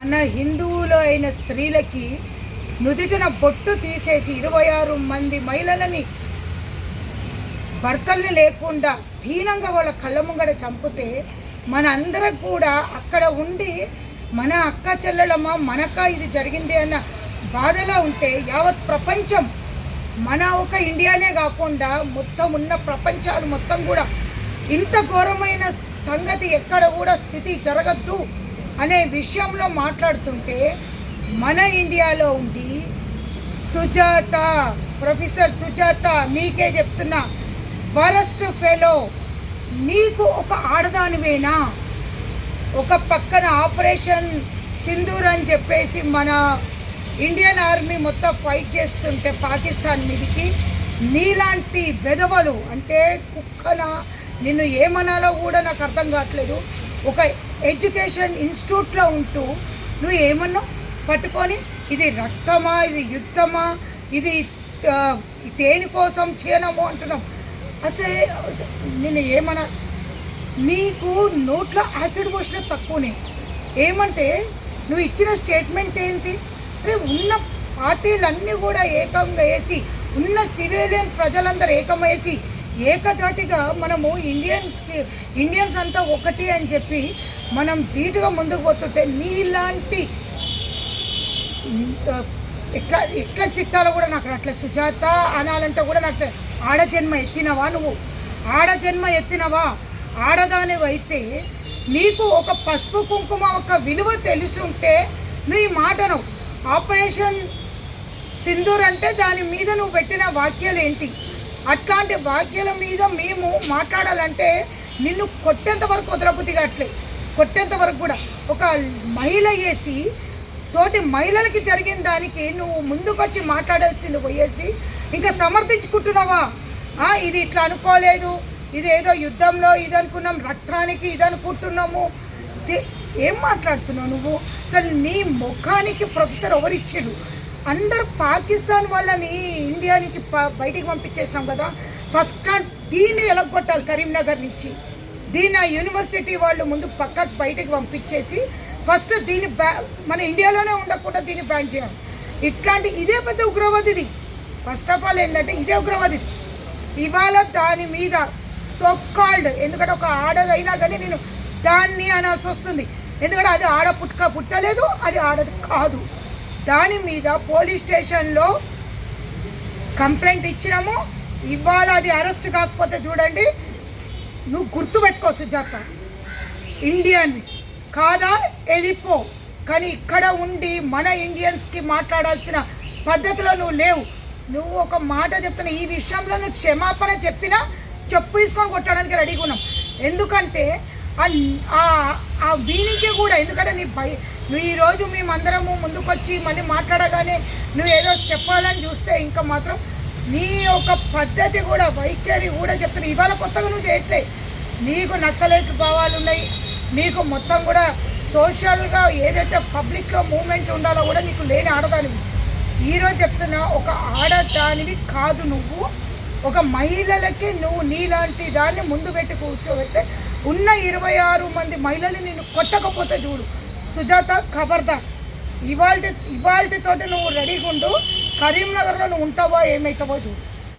మన హిందువులు అయిన స్త్రీలకి నుదుటిన బొట్టు తీసేసి ఇరవై ఆరు మంది మహిళలని భర్తల్ని లేకుండా దీనంగా వాళ్ళ కళ్ళ ముంగడ చంపితే మన అందరం కూడా అక్కడ ఉండి మన అక్క చెల్లెలమ్మ మనక ఇది జరిగింది అన్న బాధలో ఉంటే యావత్ ప్రపంచం మన ఒక ఇండియానే కాకుండా మొత్తం ఉన్న ప్రపంచాలు మొత్తం కూడా ఇంత ఘోరమైన సంగతి ఎక్కడ కూడా స్థితి జరగద్దు. అనే విషయంలో మాట్లాడుతుంటే మన ఇండియాలో ఉండి సుజాత ప్రొఫెసర్ సుజాత నీకే చెప్తున్నా వరస్ట్ ఫెలో నీకు ఒక ఆడదానివేనా? ఒక పక్కన ఆపరేషన్ సింధూర్ అని చెప్పేసి మన ఇండియన్ ఆర్మీ మొత్తం ఫైట్ చేస్తుంటే పాకిస్తాన్ మీదికి నీలాంటి బెదవలు అంటే కుక్కన? నిన్ను ఏమనాలో కూడా నాకు అర్థం కావట్లేదు. ఒక ఎడ్యుకేషన్ ఇన్స్టిట్యూట్లో ఉంటూ నువ్వు ఏమన్నావు పట్టుకొని ఇది రక్తమా ఇది యుద్ధమా ఇది ఆ, దేనికోసం చేయనము అంటున్నాం అసలు నేను ఏమన్నా నీకు నోట్లో యాసిడ్ పోసిన తక్కువనే. ఏమంటే నువ్వు ఇచ్చిన స్టేట్మెంట్ ఏంటి? అరే ఉన్న పార్టీలన్నీ కూడా ఏకంగా వేసి ఉన్న సివిలియన్ ప్రజలందరూ ఏకమేసి ఏకధాటిగా మనము ఇండియన్స్కి ఇండియన్స్ అంతా ఒకటి అని చెప్పి మనం ధీటుగా ముందుకు పోతుంటే నీలాంటి ఎట్లా ఎట్లా తిట్టాలో కూడా నాకు అట్లా సుజాత అనాలంటే కూడా నాకు ఆడజన్మ ఆడ జన్మ ఎత్తినవా నువ్వు? ఆడ జన్మ ఎత్తినవా? ఆడదానివైతే నీకు ఒక పసుపు కుంకుమ ఒక విలువ తెలుసుంటే నువ్వు ఈ మాటను ఆపరేషన్ సింధూర్ అంటే దాని మీద నువ్వు పెట్టిన వాక్యాలు ఏంటి అట్లాంటి వాక్యాల మీద మేము మాట్లాడాలంటే నిన్ను కొట్టేంత వరకు వదలబుద్ధి కావట్లే కొట్టేంత వరకు కూడా. ఒక మహిళ వేసి తోటి మహిళలకి జరిగిన దానికి నువ్వు ముందుకొచ్చి మాట్లాడాల్సింది పోయేసి ఇంకా సమర్థించుకుంటున్నావా? ఇది ఇట్లా అనుకోలేదు. ఇది ఏదో యుద్ధంలో ఇది అనుకున్నాం రక్తానికి ఇది అనుకుంటున్నాము. ఏం మాట్లాడుతున్నావు నువ్వు? అసలు నీ ముఖానికి ప్రొఫెసర్ ఎవరిచ్చాడు? అందరు పాకిస్తాన్ వాళ్ళని ఇండియా నుంచి ప- బయటికి పంపించేసినాం కదా. ఫస్ట్ దీన్ని ఎలగొట్టాలి కరీంనగర్ నుంచి. దీన్ని ఆ యూనివర్సిటీ వాళ్ళు ముందు పక్కకు బయటకు పంపించేసి ఫస్ట్ దీన్ని బ్యా మన ఇండియాలోనే ఉండకుండా దీన్ని బ్యాన్ చేయాలి. ఇట్లాంటి ఇదే పెద్ద ఉగ్రవాదిది ఫస్ట్ ఆఫ్ ఆల్ ఏంటంటే ఇదే ఉగ్రవాదిది ఇవాళ దాని మీద సొక్కాల్డ్ ఎందుకంటే ఒక ఆడదైనా కానీ నేను దాన్ని అనాల్సి వస్తుంది. ఎందుకంటే అది ఆడ పుట్టుక పుట్టలేదు అది ఆడది కాదు. దాని మీద పోలీస్ స్టేషన్లో కంప్లైంట్ ఇచ్చినాము. ఇవాళ అది అరెస్ట్ కాకపోతే చూడండి నువ్వు గుర్తుపెట్టుకో సుజాత. ఇండియన్ కాదా? వెళ్ళిపో కానీ ఇక్కడ ఉండి మన ఇండియన్స్కి మాట్లాడాల్సిన పద్ధతిలో నువ్వు లేవు. నువ్వు ఒక మాట చెప్తున్నా ఈ విషయంలో నువ్వు క్షమాపణ చెప్పినా చెప్పు తీసుకొని కొట్టడానికి రెడీగా ఉన్నాం. ఎందుకంటే ఆ- ఆ వీనికి కూడా ఎందుకంటే నీ భయ నువ్వు ఈరోజు మేమందరము ముందుకొచ్చి మళ్ళీ మాట్లాడగానే నువ్వు ఏదో చెప్పాలని చూస్తే ఇంకా మాత్రం నీ యొక్క పద్ధతి కూడా వైఖరి కూడా చెప్తున్నా. ఇవాళ కొత్తగా నువ్వు చేయట్లే. నీకు నక్సలైట్ భావాలు ఉన్నాయి. నీకు మొత్తం కూడా సోషల్గా ఏదైతే పబ్లిక్లో మూమెంట్ ఉండాలో కూడా నీకు లేని ఆడదానివి. ఈరోజు చెప్తున్నా ఒక ఆడదానివి కాదు నువ్వు. ఒక మహిళలకి నువ్వు నీలాంటి దాన్ని ముందు పెట్టి కూర్చోబెడితే ఉన్న ఇరవై ఆరు మంది మహిళలు నేను కొట్టకపోతే చూడు. సుజాత ఖబర్దార్ ఇవాళ ఇవాళతోటి నువ్వు రెడీగా ఉండు కరీంనగర్లో నువ్వు ఉంటావో ఏమవుతావో చూడు.